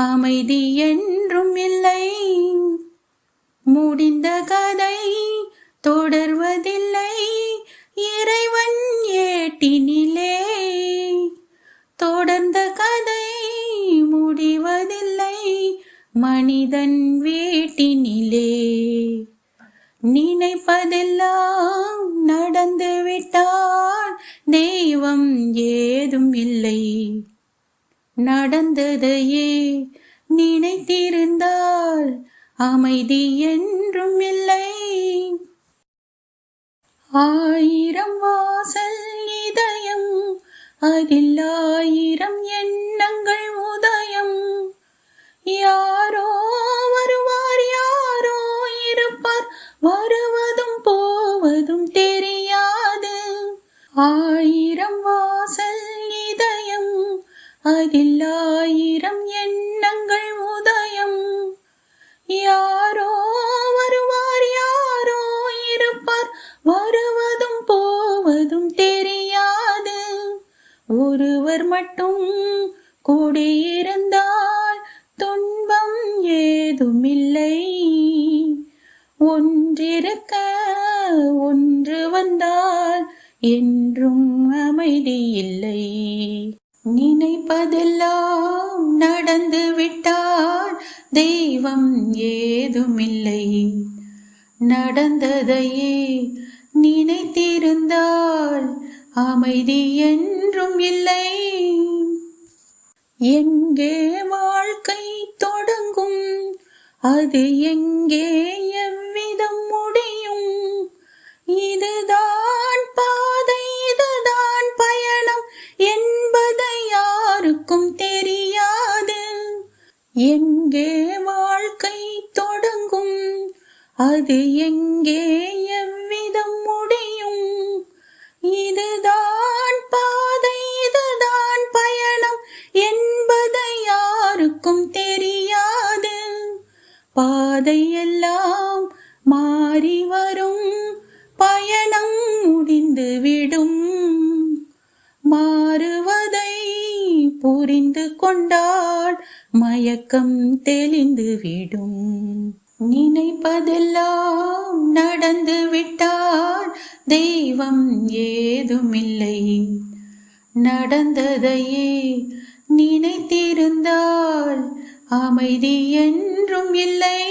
அமைதி என்றும் இல்லை. முடிந்த கதை தொடர்வதில்லை. இறைவன் ஏட்டினிலே. தொடர்ந்த கதை முடிவதில்லை. மனிதன் வீட்டினிலே. நினைப்பதெல்லாம் நடந்துவிட்டால் தெய்வம் ஏதும் இல்லை நடந்ததையே நினைத்திருந்தால் அமைதி என்றும் இல்லை. ஆயிரம் வாசல் இதயம் அதில் ஆயிரம் எண்ணங்கள் உதயம். யாரோ வருவார் யாரோ இருப்பார் வருவதும் போவதும் தெரியாது. ஆ அதில் ஆயிரம் எண்ணங்கள் உதயம். யாரோ வருவார் யாரோ இருப்பார். வருவதும் போவதும் தெரியாது. ஒருவர் மட்டும் கூடியிருந்தால் துன்பம் ஏதுமில்லை. ஒன்றிருக்க ஒன்று வந்தால் என்றும் அமைதி இல்லை நினைப்பதெல்லாம் நடந்து விட்டால் தெய்வம் ஏதுமில்லை. நடந்ததையே நினைத்திருந்தால் அமைதி என்றும் இல்லை. எங்கே வாழ்க்கை தொடங்கும்? அது எங்கே யாருக்கும் தெரியாது. எங்கே வாழ்க்கை தொடங்கும் அது எங்கே எவ்விதம் முடியும். இதுதான் பாதை இதுதான் பயணம் என்பதை யாருக்கும் தெரியாது. பாதையெல்லாம் மாறி வரும். புரிந்து கொண்டால் மயக்கம் தெளிந்துவிடும் நினைப்பதெல்லாம் நடந்து விட்டால் தெய்வம் ஏதுமில்லை. நடந்ததையே நினைத்திருந்தால் அமைதி என்றும் இல்லை.